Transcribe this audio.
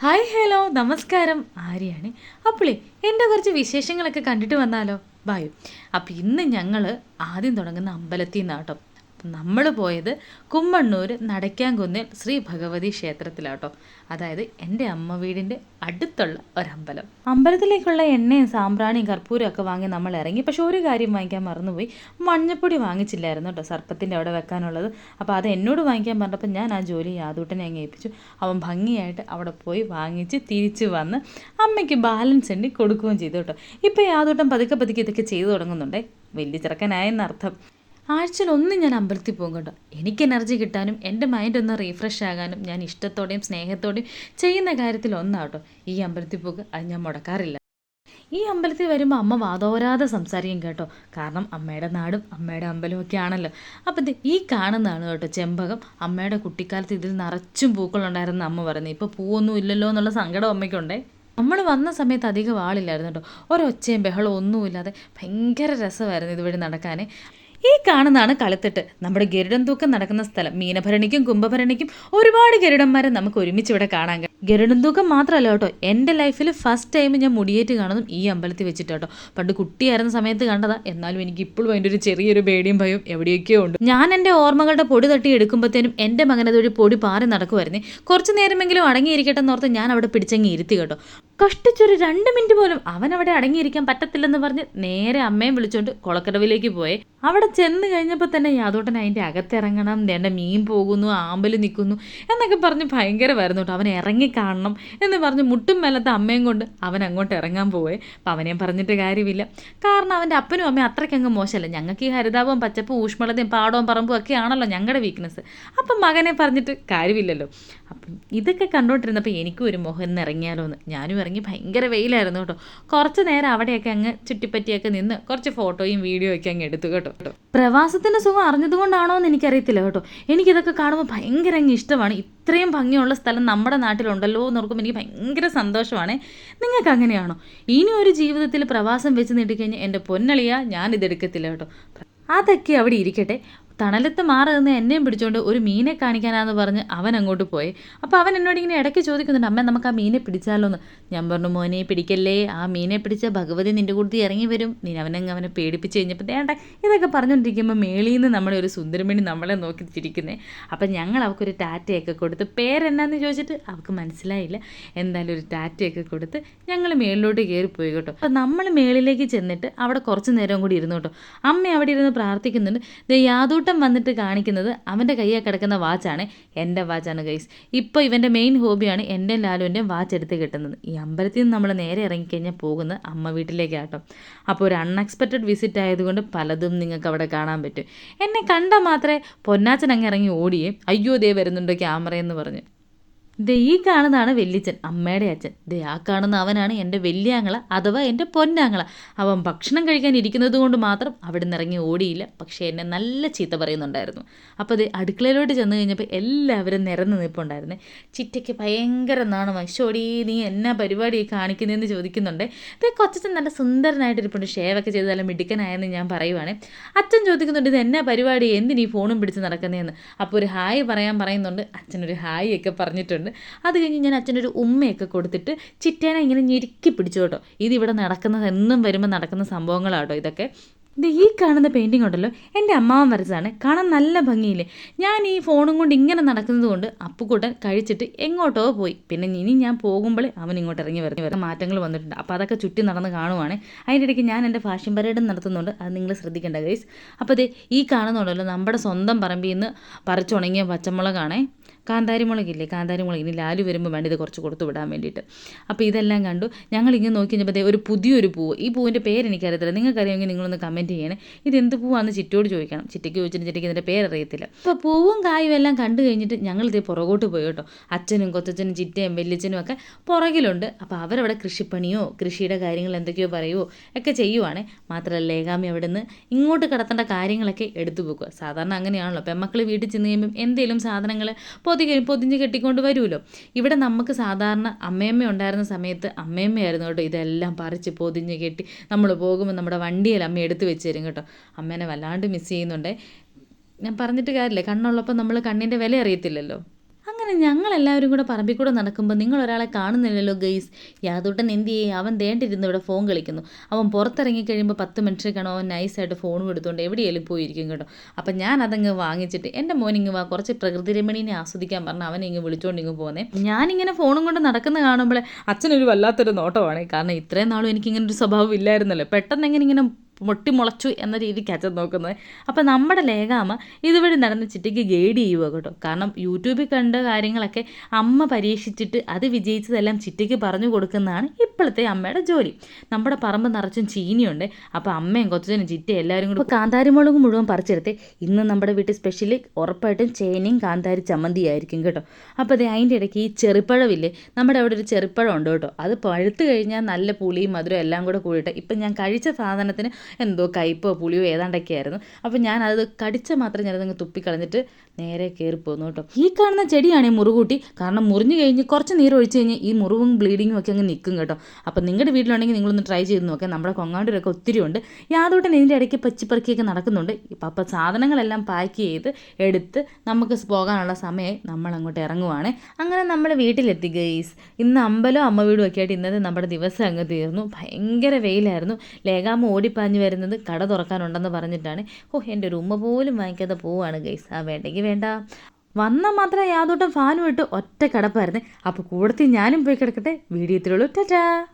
Hi hello നമസ്കാരം. ആര്യാണ്? അപ്പോളേ എന്റെ കുറച്ച് വിശേഷങ്ങളൊക്കെ കണ്ടിട്ട് വന്നാലോ? ബായു. അപ്പോൾ ഇന്ന് ഞങ്ങൾ ആദ്യം തുടങ്ങുന്ന അമ്പലത്തിൽ നിന്നാട്ടോ നമ്മൾ പോയത് കുമ്മണ്ണൂർ നടയ്ക്കാൻകുന്നിൽ ശ്രീ ഭഗവതി ക്ഷേത്രത്തിലാട്ടോ. അതായത് എന്റെ അമ്മ വീടിന്റെ അടുത്തുള്ള ഒരമ്പലം. അമ്പലത്തിലേക്കുള്ള എണ്ണയും സാമ്പ്രാണിയും കർപ്പൂരം ഒക്കെ വാങ്ങി നമ്മൾ ഇറങ്ങി. പക്ഷെ ഒരു കാര്യം വാങ്ങിക്കാൻ മറന്നുപോയി. മഞ്ഞപ്പൊടി വാങ്ങിച്ചില്ലായിരുന്നു കേട്ടോ സർപ്പത്തിന്റെ അവിടെ വെക്കാനുള്ളത്. അപ്പോൾ അത് എന്നോട് വാങ്ങിക്കാൻ പറഞ്ഞപ്പോൾ ഞാൻ ആ ജോലി യാതൂട്ടനെ അങ്ങ് ഏൽപ്പിച്ചു. അവൻ ഭംഗിയായിട്ട് അവിടെ പോയി വാങ്ങിച്ച് തിരിച്ചു വന്ന് അമ്മയ്ക്ക് ബാലൻസ് എണ്ണി കൊടുക്കുകയും ചെയ്തു കേട്ടോ. ഇപ്പോൾ യാതൂട്ടം പതുക്കെ പതുക്കെ ഇതൊക്കെ ചെയ്തു തുടങ്ങുന്നുണ്ടേ. വലിയ ചെറുക്കനായെന്നർത്ഥം. ആഴ്ചയിൽ ഒന്നും ഞാൻ അമ്പലത്തിൽ പോകും കേട്ടോ. എനിക്ക് എനർജി കിട്ടാനും എന്റെ മൈൻഡ് ഒന്ന് റീഫ്രഷ് ആകാനും ഞാൻ ഇഷ്ടത്തോടെയും സ്നേഹത്തോടെയും ചെയ്യുന്ന കാര്യത്തിൽ ഒന്നാട്ടോ ഈ അമ്പലത്തിൽ പോകുക. അത് ഞാൻ മുടക്കാറില്ല. ഈ അമ്പലത്തിൽ വരുമ്പോൾ അമ്മ വാതോരാതെ സംസാരിക്കും കേട്ടോ. കാരണം അമ്മയുടെ നാടും അമ്മയുടെ അമ്പലവും ഒക്കെ ആണല്ലോ. അപ്പം ഈ കാണുന്നതാണ് കേട്ടോ ചെമ്പകം. അമ്മയുടെ കുട്ടിക്കാലത്ത് ഇതിൽ നിറച്ചും പൂക്കളുണ്ടായിരുന്ന അമ്മ പറയുന്നത്. ഇപ്പോൾ പൂവൊന്നും ഇല്ലല്ലോ എന്നുള്ള സങ്കടം അമ്മയ്ക്കുണ്ടേ. നമ്മൾ വന്ന സമയത്ത് അധികം ആളില്ലായിരുന്നു കേട്ടോ. ഒരൊച്ചയും ബഹളവും ഒന്നുമില്ലാതെ ഭയങ്കര രസമായിരുന്നു ഇതുവഴി നടക്കാൻ ഈ കാണുന്നതാണ് കളുത്തിട്ട്. നമ്മുടെ ഗരുഡൻ തൂക്കം നടക്കുന്ന സ്ഥലം. മീനഭരണിക്കും കുംഭഭരണിക്കും ഒരുപാട് ഗരുഡന്മാരെ നമുക്ക് ഒരുമിച്ച് ഇവിടെ കാണാൻ ഗരുഡൻ തൂക്കം മാത്രമല്ല കേട്ടോ എന്റെ ലൈഫിൽ ഫസ്റ്റ് ടൈം ഞാൻ മുടിയേറ്റ് കാണുന്നതും ഈ അമ്പലത്തിൽ വെച്ചിട്ട് കേട്ടോ. പണ്ട് കുട്ടിയായിരുന്ന സമയത്ത് കണ്ടതാ എന്നാലും എനിക്ക് ഇപ്പോഴും അതിന്റെ ഒരു ചെറിയൊരു പേടിയും ഭയവും എവിടെയൊക്കെയോ ഉണ്ട്. ഞാൻ എന്റെ ഓർമ്മകളുടെ പൊടി തട്ടി എടുക്കുമ്പോഴത്തേനും എന്റെ മകൻ ഒരു പൊടി പാറി നടക്കുമായിരുന്നേ കുറച്ച് നേരമെങ്കിലും അടങ്ങിയിരിക്കട്ടെ എന്നോർത്ത് ഞാൻ അവിടെ പിടിച്ചങ്ങി ഇരുത്തി കേട്ടോ. കഷ്ടിച്ചൊരു രണ്ട് മിനിറ്റ് പോലും അവൻ അവിടെ അടങ്ങിയിരിക്കാൻ പറ്റത്തില്ലെന്ന് പറഞ്ഞ് നേരെ അമ്മയും വിളിച്ചോണ്ട് കുളക്കടവിലേക്ക് പോയെ. അവിടെ ചെന്ന് കഴിഞ്ഞപ്പോൾ തന്നെ യാതോട്ടൻ അതിന്റെ അകത്തിറങ്ങണം എന്റെ മീൻ പോകുന്നു ആമ്പൽ നിൽക്കുന്നു എന്നൊക്കെ പറഞ്ഞ് ഭയങ്കര കേട്ടോ. അവൻ ഇറങ്ങി കാണണം എന്ന് പറഞ്ഞ് മുട്ടും മേലത്തെ അമ്മയും കൊണ്ട് അവൻ അങ്ങോട്ട് ഇറങ്ങാൻ പോയെ അപ്പം അവനെയും പറഞ്ഞിട്ട് കാര്യമില്ല. കാരണം അവന്റെ അപ്പനും അമ്മയും അത്രയ്ക്കങ്ങ് മോശമല്ല. ഞങ്ങൾക്ക് ഈ ഹരിതാപവും പച്ചപ്പും ഊഷ്മളതയും പാടവും പറമ്പും ഒക്കെ ആണല്ലോ ഞങ്ങളുടെ വീക്ക്നെസ് അപ്പം മകനെ പറഞ്ഞിട്ട് കാര്യമില്ലല്ലോ. അപ്പം ഇതൊക്കെ കണ്ടുകൊണ്ടിരുന്നപ്പോൾ എനിക്കും ഒരു ഇന്ന് ഇറങ്ങിയാലോ എന്ന് ഞാനും ഇറങ്ങി ഭയങ്കര വെയിലായിരുന്നു കേട്ടോ. കുറച്ച് നേരം അവിടെയൊക്കെ അങ്ങ് ചുറ്റിപ്പറ്റിയൊക്കെ നിന്ന് കുറച്ച് ഫോട്ടോയും വീഡിയോ ഒക്കെ അങ്ങ് എടുത്തു കേട്ടോ. പ്രവാസത്തിന്റെ സുഖം അറിഞ്ഞതുകൊണ്ടാണോ എന്ന് എനിക്കറിയത്തില്ല കേട്ടോ. എനിക്കിതൊക്കെ കാണുമ്പോൾ ഭയങ്കര അങ്ങ് ഇഷ്ടമാണ്. ഇത്രയും ഭംഗിയുള്ള സ്ഥലം നമ്മുടെ നാട്ടിലുണ്ടല്ലോ എന്ന് ഓർക്കുമ്പോൾ എനിക്ക് ഭയങ്കര സന്തോഷമാണ്. നിങ്ങൾക്ക് അങ്ങനെയാണോ? ഇനി ഒരു ജീവിതത്തിൽ പ്രവാസം വെച്ച് നീട്ടിക്കഴിഞ്ഞാൽ എന്റെ പൊന്നളിയ ഞാനിതെടുക്കത്തില്ല കേട്ടോ. അതൊക്കെ അവിടെ ഇരിക്കട്ടെ. തണലത്ത് മാറി നിന്ന് എന്നെയും പിടിച്ചുകൊണ്ട് ഒരു മീനെ കാണിക്കാനാന്ന് പറഞ്ഞ് അവൻ അങ്ങോട്ട് പോയി. അപ്പോൾ അവൻ എന്നോട് ഇങ്ങനെ ഇടയ്ക്ക് ചോദിക്കുന്നുണ്ട് അമ്മ നമുക്ക് ആ മീനെ പിടിച്ചാലോ എന്ന് ഞാൻ പറഞ്ഞു മോനെ പിടിക്കല്ലേ. ആ മീനെ പിടിച്ച ഭഗവതി നിന്റെ കൂട്ടത്തിൽ ഇറങ്ങി വരും. നീ അവനങ്ങ് അവനെ പേടിപ്പിച്ച് കഴിഞ്ഞപ്പോൾ വേണ്ട ഇതൊക്കെ പറഞ്ഞുകൊണ്ടിരിക്കുമ്പോൾ മേളിൽ നിന്ന് നമ്മുടെ ഒരു സുന്ദരമണി നമ്മളെ നോക്കി ചിരിക്കുന്നത് അപ്പം ഞങ്ങൾ അവൾക്കൊരു ടാറ്റയൊക്കെ കൊടുത്ത് പേരെന്നാന്ന് ചോദിച്ചിട്ട്? അവൾക്ക് മനസ്സിലായില്ല. എന്തായാലും ഒരു ടാറ്റയൊക്കെ കൊടുത്ത് ഞങ്ങൾ മേളിലോട്ട് കയറിപ്പോയി കേട്ടോ. അപ്പം നമ്മൾ മേളിലേക്ക് ചെന്നിട്ട് അവിടെ കുറച്ച് നേരം കൂടി ഇരുന്നു കേട്ടോ. അമ്മ അവിടെ ഇരുന്ന് പ്രാർത്ഥിക്കുന്നുണ്ട് ദേ യാതൊരു കൂട്ടം വന്നിട്ട് കാണിക്കുന്നത് അവന്റെ കയ്യിൽ കിടക്കുന്ന വാച്ചാണ് എന്റെ വാച്ചാണ് ഗൈസ് ഇപ്പോൾ ഇവന്റെ മെയിൻ ഹോബിയാണ് എന്റെ ലാലുവിന്റെ വാച്ച് എടുത്ത് കിട്ടുന്നത്. ഈ അമ്പലത്തിൽ നിന്ന് നമ്മൾ നേരെ ഇറങ്ങിക്കഴിഞ്ഞാൽ പോകുന്നത് അമ്മ വീട്ടിലേക്കാട്ടോ അപ്പോൾ ഒരു അൺഎക്സ്പെക്റ്റഡ് വിസിറ്റ് ആയതുകൊണ്ട് പലതും നിങ്ങൾക്ക് അവിടെ കാണാൻ പറ്റും. എന്നെ കണ്ടാൽ മാത്രമേ പൊന്നാച്ചൻ അങ്ങ് ഇറങ്ങി ഓടിയേ. അയ്യോ ദേ വരുന്നുണ്ട് ക്യാമറയെന്ന് പറഞ്ഞ്. ദേ ഈ കാണുന്നതാണ് വെല്ലിച്ചൻ അമ്മയുടെ അച്ഛൻ. ദേ ആ കാണുന്ന അവനാണ് എന്റെ വലിയാങ്ങള അഥവാ എന്റെ പൊന്നാങ്ങള. അവൻ ഭക്ഷണം കഴിക്കാൻ ഇരിക്കുന്നത് കൊണ്ട് മാത്രം അവിടെ നിന്ന് ഇറങ്ങി ഓടിയില്ല. പക്ഷേ എന്നെ നല്ല ചീത്ത പറയുന്നുണ്ടായിരുന്നു. അപ്പോൾ അത് അടുക്കളയിലോട്ട് ചെന്ന് കഴിഞ്ഞപ്പോൾ എല്ലാവരും നിരന്ന് നിൽപ്പുണ്ടായിരുന്നു. ചിറ്റയ്ക്ക് ഭയങ്കര നാണം അശോടി നീ എന്നാ പരിപാടി കാണിക്കുന്നതെന്ന് ചോദിക്കുന്നുണ്ട്? ദേ കൊച്ചച്ഛൻ നല്ല സുന്ദരനായിട്ടിരിപ്പുണ്ട്. ഷേവൊക്കെ ചെയ്ത് നല്ല മിടുക്കനായെന്ന് ഞാൻ പറയുവാണ്. അച്ഛൻ ചോദിക്കുന്നുണ്ട് ഇത് എന്നാ പരിപാടി? എന്തിനീ ഫോണും പിടിച്ച് നടക്കുന്നതെന്ന് അപ്പോൾ ഒരു ഹായ് പറയാൻ പറയുന്നുണ്ട്. അച്ഛനൊരു ഹായ് ഒക്കെ പറഞ്ഞിട്ടുണ്ട്. അത് കഴിഞ്ഞ് ഞാൻ അച്ഛനൊരു ഉമ്മയൊക്കെ കൊടുത്തിട്ട് ചിറ്റേനെ ഇങ്ങനെ ഞെരുക്കി പിടിച്ചു കേട്ടോ. ഇതിവിടെ നടക്കുന്നത് എന്നും വരുമ്പോൾ നടക്കുന്ന സംഭവങ്ങളാട്ടോ ഇതൊക്കെ. ഇത് ഈ കാണുന്ന പെയിന്റിംഗ് ഉണ്ടല്ലോ. എന്റെ അമ്മാവൻ വരച്ചതാണ്. കാണാൻ നല്ല ഭംഗിയില്ലേ? ഞാൻ ഈ ഫോണും കൊണ്ട് ഇങ്ങനെ നടക്കുന്നത് കൊണ്ട് അപ്പുക്കൂട്ടൻ കഴിച്ചിട്ട് എങ്ങോട്ടോ പോയി. പിന്നെ ഇനി ഞാൻ പോകുമ്പോൾ അവൻ ഇങ്ങോട്ട് ഇറങ്ങി വരുന്ന വരുന്ന മാറ്റങ്ങൾ വന്നിട്ടുണ്ട്. അപ്പോൾ അതൊക്കെ ചുറ്റി നടന്ന് കാണുവാണ്. അതിന്റെ ഇടയ്ക്ക് ഞാൻ എന്റെ ഫാഷൻ പരേഡ് നടത്തുന്നുണ്ട്. അത് നിങ്ങൾ ശ്രദ്ധിക്കേണ്ട ഗൈസ് അപ്പോൾ ഇത് ഈ കാണുന്നുണ്ടല്ലോ നമ്മുടെ സ്വന്തം പറമ്പിൽ നിന്ന് പറിച്ചുണങ്ങിയ പച്ചമുളകാണേ. കാന്താരി മുളകില്ലേ കാന്താരി മുളക് ഇനി ലാലു വരുമ്പോൾ വേണ്ട ഇത് കുറച്ച് കൊടുത്തു വിടാൻ വേണ്ടിയിട്ട്. അപ്പോൾ ഇതെല്ലാം കണ്ടു. ഞങ്ങൾ ഇങ്ങനെ നോക്കി കഴിഞ്ഞപ്പോൾ ഒരു പുതിയൊരു പൂവ്. ഈ പൂവിന്റെ പേര് എനിക്കറിയത്തില്ല. നിങ്ങൾക്കറിയാമെങ്കിൽ നിങ്ങളൊന്ന് കമന്റ് ചെയ്യണേ. ഇത് എന്ത് പൂവാണെന്ന് ചിറ്റോട് ചോദിക്കണം. ചിറ്റയ്ക്ക് ചോദിച്ചിട്ട് ചിറ്റയ്ക്ക് ഇതിന്റെ പേരറിയത്തില്ല. അപ്പോൾ പൂവും കായും എല്ലാം കണ്ടു കഴിഞ്ഞിട്ട് ഞങ്ങൾ ഇതേ പുറകോട്ട് പോയി കേട്ടോ. അച്ഛനും കൊച്ചച്ഛനും ചിറ്റയും വല്യച്ഛനും ഒക്കെ പുറകിലുണ്ട്. അപ്പോൾ അവരവിടെ കൃഷിപ്പണിയോ കൃഷിയുടെ കാര്യങ്ങൾ എന്തൊക്കെയോ പറയുമോ ഒക്കെ ചെയ്യുവാണേ. മാത്രമല്ല ഏകാമി അവിടെ നിന്ന് ഇങ്ങോട്ട് കടത്തേണ്ട കാര്യങ്ങളൊക്കെ എടുത്തു വെക്കുക. സാധാരണ അങ്ങനെയാണല്ലോ. പെമ്മക്കൾ വീട്ടിൽ ചെന്ന് കഴിയുമ്പം എന്തെങ്കിലും സാധനങ്ങൾ പൊതി പൊതിഞ്ഞ് കെട്ടിക്കൊണ്ട് വരുമല്ലോ. ഇവിടെ നമുക്ക് സാധാരണ അമ്മയമ്മ ഉണ്ടായിരുന്ന സമയത്ത് അമ്മയമ്മയായിരുന്നു കേട്ടോ ഇതെല്ലാം പറിച്ച് പൊതിഞ്ഞ് കെട്ടി നമ്മൾ പോകുമ്പോൾ നമ്മുടെ വണ്ടിയിൽ അമ്മ എടുത്ത് വെച്ച് തരും കേട്ടോ. അമ്മേനെ വല്ലാണ്ട് മിസ് ചെയ്യുന്നുണ്ടേ. ഞാൻ പറഞ്ഞിട്ട് കാര്യമില്ല. കണ്ണുള്ളപ്പോൾ നമ്മൾ കണ്ണിന്റെ വില അറിയത്തില്ലല്ലോ. ഞങ്ങളെല്ലാവരും കൂടെ പറമ്പിൽ കൂടെ നടക്കുമ്പോൾ നിങ്ങൾ ഒരാളെ കാണുന്നില്ലല്ലോ ഗെയ്സ്. യാതൂട്ടൻ എന്ത് ചെയ്യേ? അവൻ ദേണ്ടിരുന്ന് ഇവിടെ ഫോൺ കളിക്കുന്നു. അവൻ പുറത്തിറങ്ങി കഴിയുമ്പോൾ പത്ത് മിനിറ്റ് അവൻ നൈസായിട്ട് ഫോണും എടുത്തുകൊണ്ട് എവിടെയെങ്കിലും പോയിരിക്കും കേട്ടോ. അപ്പം ഞാൻ അതങ്ങ് വാങ്ങിച്ചിട്ട് എന്റെ മോനിങ്ങ് വാ കുറച്ച് പ്രകൃതി രമണീനെ ആസ്വദിക്കാൻ പറഞ്ഞ് അവനെ ഇങ്ങ് വിളിച്ചുകൊണ്ട് ഇങ്ങ് പോന്നേ. ഞാനിങ്ങനെ ഫോണും കൊണ്ട് നടക്കുന്ന കാണുമ്പോൾ അച്ഛനൊരു വല്ലാത്തൊരു നോട്ടമാണ്. കാരണം ഇത്രയും നാളും എനിക്കിങ്ങനെ ഒരു സ്വഭാവം ഇല്ലായിരുന്നല്ലോ. പെട്ടെന്ന് എങ്ങനെ ഇങ്ങനെ പൊട്ടി മുളച്ചു എന്ന രീതിക്ക് അച്ഛൻ നോക്കുന്നത്. അപ്പം നമ്മുടെ ലേഖാമ്മ ഇതുവഴി നടന്ന് ചിട്ടിക്ക് ഗൈഡ് ചെയ്യുക കേട്ടോ. കാരണം യൂട്യൂബിൽ കണ്ട കാര്യങ്ങളൊക്കെ അമ്മ പരീക്ഷിച്ചിട്ട് അത് വിജയിച്ചതെല്ലാം ചിട്ടിക്ക് പറഞ്ഞു കൊടുക്കുന്നതാണ് ഇപ്പോഴത്തെ അമ്മയുടെ ജോലി. നമ്മുടെ പറമ്പ് നിറച്ചും ചീനിയുണ്ട്. അപ്പോൾ അമ്മയും കൊച്ചനും ചിറ്റയും എല്ലാവരും കൂടി കാന്താരിമുളകും മുഴുവൻ പറിച്ചെടുത്ത്. ഇന്ന് നമ്മുടെ വീട്ടിൽ സ്പെഷ്യലി ഉറപ്പായിട്ടും ചേനയും കാന്താരി ചമ്മന്തി ആയിരിക്കും കേട്ടോ. അപ്പോൾ അതേ അതിന്റെ ഇടയ്ക്ക് ഈ ചെറുപ്പഴമില്ലേ നമ്മുടെ അവിടെ ഒരു ചെറുപ്പഴം ഉണ്ട് കേട്ടോ. അത് പഴുത്ത് കഴിഞ്ഞാൽ നല്ല പുളിയും മധുരം എല്ലാം കൂടെ കൂടിയിട്ട് ഇപ്പം ഞാൻ കഴിച്ച സാധനത്തിന് എന്തോ കയ്പോ പുളിയോ ഏതാണ്ടൊക്കെ ആയിരുന്നു അപ്പോൾ ഞാൻ അത് കടിച്ച മാത്രം ഞാനതങ്ങ് തുപ്പിക്കളഞ്ഞിട്ട് നേരെ കയറി പോന്നു കേട്ടോ. ഈ കാണുന്ന ചെടിയാണ് മുറുകൂട്ടി. കാരണം മുറിഞ്ഞു കഴിഞ്ഞ് കുറച്ച് നീരൊഴിച്ച് കഴിഞ്ഞ് ഈ മുറിവും ബ്ലീഡിങ്ങും ഒക്കെ അങ്ങ് നിൽക്കും കേട്ടോ. അപ്പോൾ നിങ്ങളുടെ വീട്ടിലുണ്ടെങ്കിൽ നിങ്ങളൊന്ന് ട്രൈ ചെയ്ത് നോക്കാം. നമ്മുടെ കൊങ്ങാണ്ടൂരൊക്കെ ഒത്തിരി ഉണ്ട്. യാതോട്ടൻ ഇതിന്റെ ഇടയ്ക്ക് പച്ചിപ്പറക്കിയൊക്കെ നടക്കുന്നുണ്ട്. ഇപ്പം അപ്പോൾ സാധനങ്ങളെല്ലാം പാക്ക് ചെയ്ത് എടുത്ത് നമുക്ക് പോകാനുള്ള സമയം നമ്മൾ അങ്ങോട്ട് ഇറങ്ങുവാണ്. അങ്ങനെ നമ്മൾ വീട്ടിലെത്തി ഗെയ്സ് ഇന്ന് അമ്പലം അമ്മ വീടും ഒക്കെ ആയിട്ട് ഇന്നത്തെ നമ്മുടെ ദിവസം അങ്ങ് തീർന്നു. ഭയങ്കര വെയിലായിരുന്നു. ലേഖാമ്മ ഓടിപ്പാഞ്ഞ് വരുന്നത് കട തുറക്കാനുണ്ടെന്ന് പറഞ്ഞിട്ടാണ്. ഓ എന്റെ ഒരു ഉമ്മ പോലും വാങ്ങിക്കാതെ പോവാണ് ഗെയ്സ് ആ വേണ്ടെങ്കിൽ വേണ്ട. വന്നാൽ മാത്രം യാതോട്ടം ഫാനും ഇട്ട് ഒറ്റ കിടപ്പായിരുന്നു. അപ്പോൾ കൂടത്തിൽ ഞാനും പോയി കിടക്കട്ടെ. വീഡിയോ ഇത്രയുള്ളൂ ടാറ്റാ.